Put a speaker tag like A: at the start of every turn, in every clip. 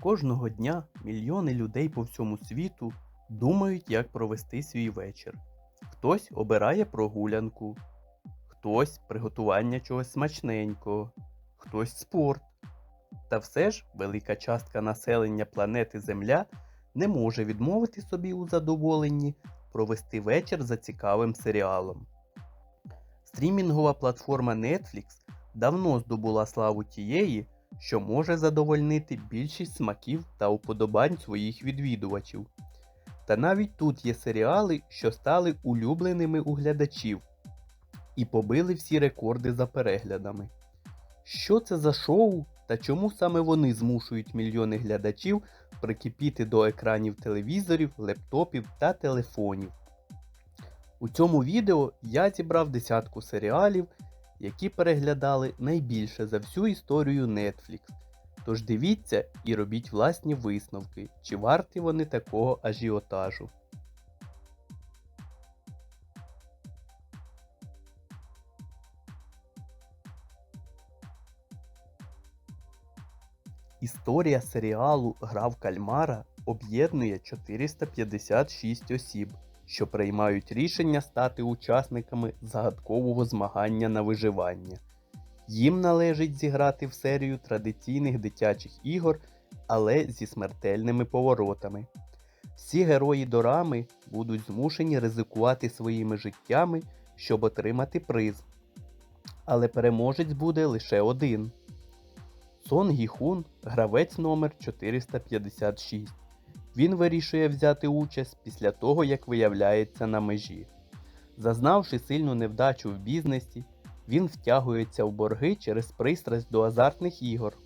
A: Кожного дня мільйони людей по всьому світу думають, як провести свій вечір. Хтось обирає прогулянку, хтось приготування чогось смачненького, хтось спорт. Та все ж велика частка населення планети Земля не може відмовити собі у задоволенні провести вечір за цікавим серіалом. Стрімінгова платформа Netflix давно здобула славу тієї, що може задовольнити більшість смаків та уподобань своїх відвідувачів. Та навіть тут є серіали, що стали улюбленими у глядачів і побили всі рекорди за переглядами. Що це за шоу та чому саме вони змушують мільйони глядачів прикипіти до екранів телевізорів, лептопів та телефонів? У цьому відео я зібрав десятку серіалів, які переглядали найбільше за всю історію Netflix. Тож дивіться і робіть власні висновки, чи варті вони такого ажіотажу. Історія серіалу Гра в кальмара об'єднує 456 осіб, що приймають рішення стати учасниками загадкового змагання на виживання. Їм належить зіграти в серію традиційних дитячих ігор, але зі смертельними поворотами. Всі герої дорами будуть змушені ризикувати своїми життями, щоб отримати приз. Але переможець буде лише один. Сон Гіхун гравець номер 456. Він вирішує взяти участь після того, як виявляється на межі. Зазнавши сильну невдачу в бізнесі, він втягується в борги через пристрасть до азартних ігор,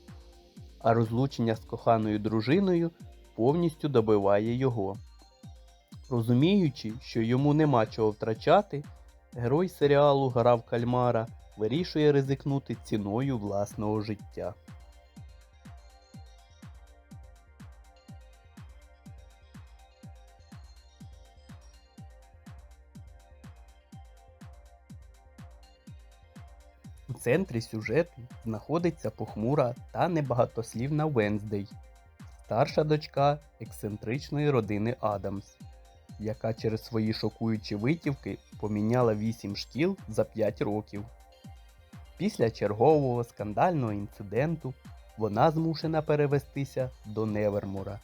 A: а розлучення з коханою дружиною повністю добиває його. Розуміючи, що йому нема чого втрачати, герой серіалу Гра в кальмара вирішує ризикнути ціною власного життя. Центрі сюжету знаходиться похмура та небагатослівна Венздей, старша дочка ексцентричної родини Адамс, яка через свої шокуючі витівки поміняла 8 шкіл за 5 років. Після чергового скандального інциденту вона змушена перевестися до Невермора,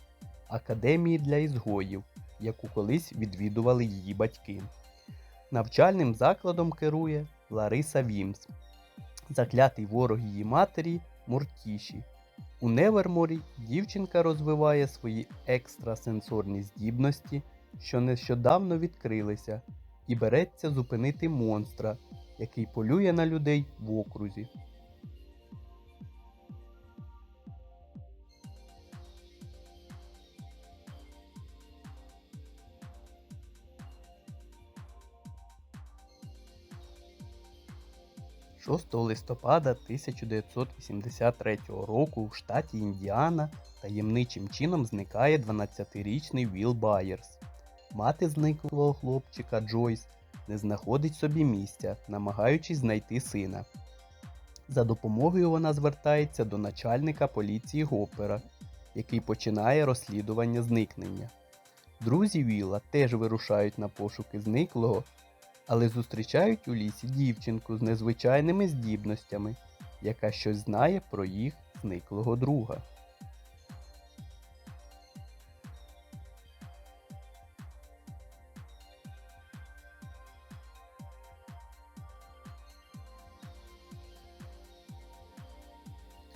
A: академії для ізгоїв, яку колись відвідували її батьки. Навчальним закладом керує Лариса Вімс, заклятий ворог її матері Мортіші. У Неверморі дівчинка розвиває свої екстрасенсорні здібності, що нещодавно відкрилися, і береться зупинити монстра, який полює на людей в окрузі. – 6 листопада 1983 року в штаті Індіана таємничим чином зникає 12-річний Віл Байерс. Мати зниклого хлопчика Джойс не знаходить собі місця, намагаючись знайти сина. За допомогою вона звертається до начальника поліції Гопера, який починає розслідування зникнення. Друзі Віла теж вирушають на пошуки зниклого, але зустрічають у лісі дівчинку з незвичайними здібностями, яка щось знає про їх зниклого друга.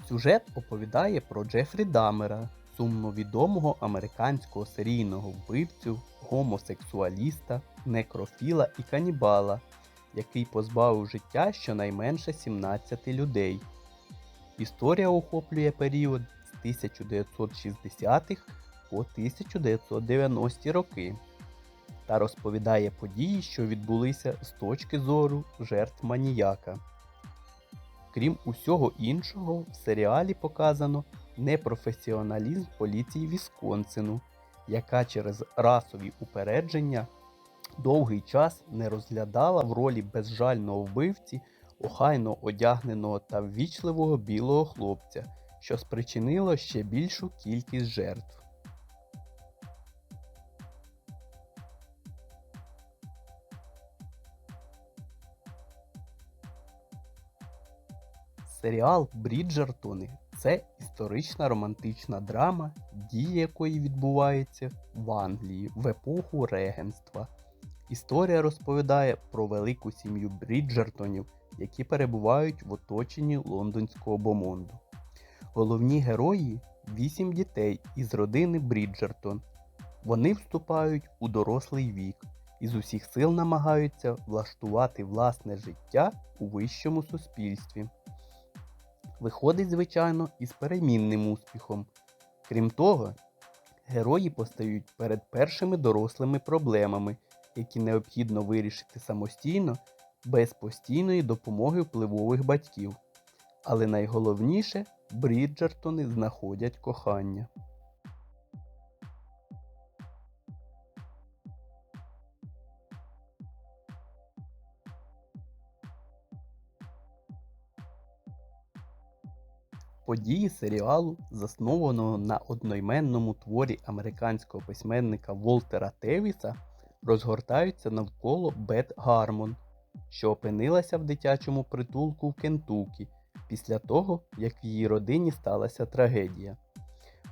A: Сюжет оповідає про Джефрі Дамера, сумно відомого американського серійного вбивцю, гомосексуаліста, некрофіла і канібала, який позбавив життя щонайменше 17 людей. Історія охоплює період з 1960-х по 1990 роки та розповідає події, що відбулися з точки зору жертв маніяка. Крім усього іншого, в серіалі показано непрофесіоналізм поліції Вісконсину, яка через расові упередження довгий час не розглядала в ролі безжального вбивці охайно одягненого та ввічливого білого хлопця, що спричинило ще більшу кількість жертв. Серіал Бріджертони це історична романтична драма, дії якої відбуваються в Англії в епоху регенства. Історія розповідає про велику сім'ю Бріджертонів, які перебувають в оточенні лондонського бомонду. Головні герої вісім дітей із родини Бріджертон. Вони вступають у дорослий вік і з усіх сил намагаються влаштувати власне життя у вищому суспільстві. Виходить, звичайно, із перемінним успіхом. Крім того, герої постають перед першими дорослими проблемами, які необхідно вирішити самостійно без постійної допомоги впливових батьків. Але найголовніше Бріджертони знаходять кохання. Події серіалу, заснованого на одноіменному творі американського письменника Волтера Тевіса, розгортаються навколо Бет Гармон, що опинилася в дитячому притулку в Кентукі після того, як в її родині сталася трагедія.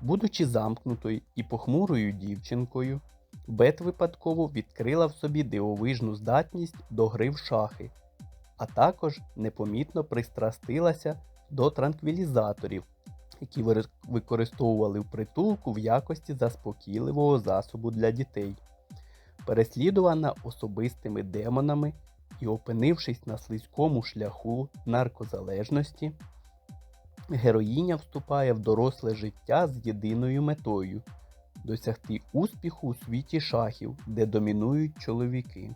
A: Будучи замкнутою і похмурою дівчинкою, Бет випадково відкрила в собі дивовижну здатність до гри в шахи, а також непомітно пристрастилася до транквілізаторів, які використовували в притулку в якості заспокійливого засобу для дітей. Переслідувана особистими демонами і опинившись на слизькому шляху наркозалежності, героїня вступає в доросле життя з єдиною метою досягти успіху у світі шахів, де домінують чоловіки.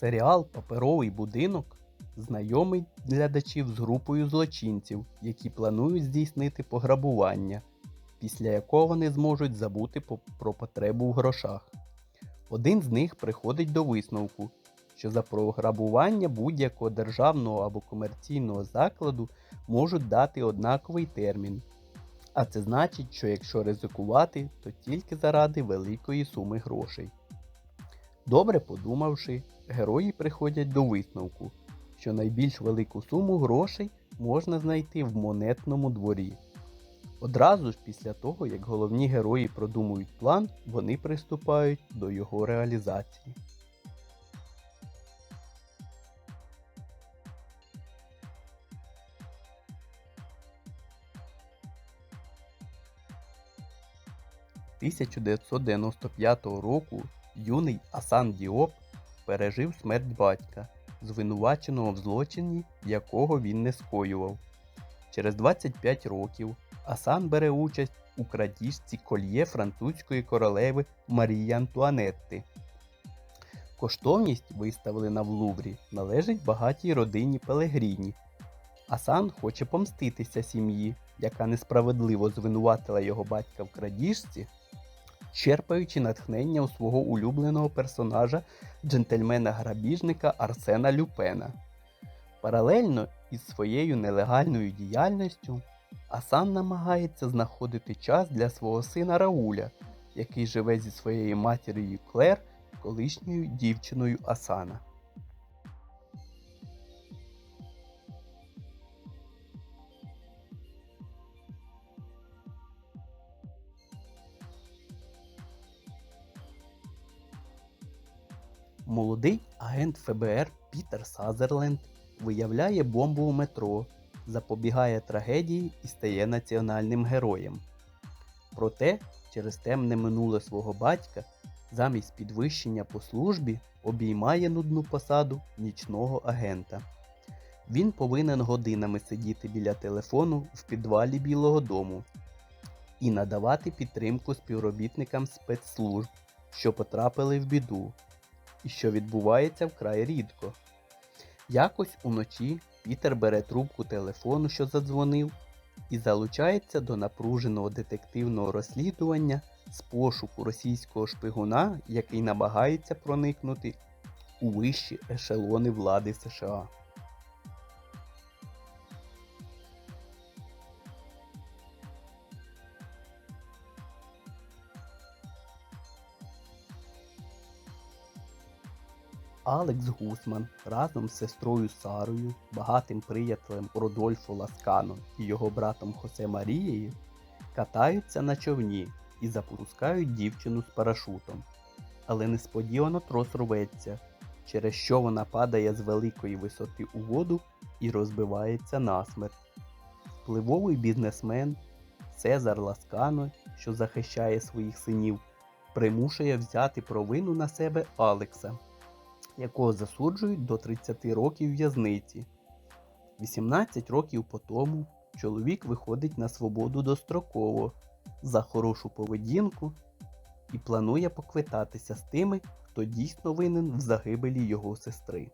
A: Серіал Паперовий будинок знайомий глядачів з групою злочинців, які планують здійснити пограбування, після якого вони зможуть забути про потребу в грошах. Один з них приходить до висновку, що за програбування будь-якого державного або комерційного закладу можуть дати однаковий термін. А це значить, що якщо ризикувати, то тільки заради великої суми грошей. Добре подумавши, герої приходять до висновку, що найбільш велику суму грошей можна знайти в монетному дворі. Одразу ж після того, як головні герої продумують план, вони приступають до його реалізації. – 1995 року юний Асан Діоп пережив смерть батька, звинуваченого в злочині, якого він не скоював. Через 25 років Асан бере участь у крадіжці кольє французької королеви Марії Антуанетти. Коштовність, виставлена в Луврі, належить багатій родині Пелегріні. Асан хоче помститися сім'ї, яка несправедливо звинуватила його батька в крадіжці, черпаючи натхнення у свого улюбленого персонажа джентльмена-грабіжника Арсена Люпена. Паралельно із своєю нелегальною діяльністю Асан намагається знаходити час для свого сина Рауля, який живе зі своєю матір'ю Клер, колишньою дівчиною Асана. Молодий агент ФБР Пітер Сазерленд виявляє бомбу у метро, запобігає трагедії і стає національним героєм. Проте, через темне минуле свого батька, замість підвищення по службі обіймає нудну посаду нічного агента. Він повинен годинами сидіти біля телефону в підвалі Білого Дому і надавати підтримку співробітникам спецслужб, що потрапили в біду, і що відбувається вкрай рідко. Якось уночі Пітер бере трубку телефону, що задзвонив, і залучається до напруженого детективного розслідування з пошуку російського шпигуна, який намагається проникнути у вищі ешелони влади США. Алекс Гусман разом з сестрою Сарою, багатим приятелем Родольфо Ласкано і його братом Хосе Марією катаються на човні і запускають дівчину з парашутом. Але несподівано трос рветься, через що вона падає з великої висоти у воду і розбивається насмерть. Впливовий бізнесмен Цезар Ласкано, що захищає своїх синів, примушує взяти провину на себе Алекса якого засуджують до 30 років в'язниці. 18 років по тому чоловік виходить на свободу достроково за хорошу поведінку і планує поквитатися з тими, хто дійсно винен в загибелі його сестри.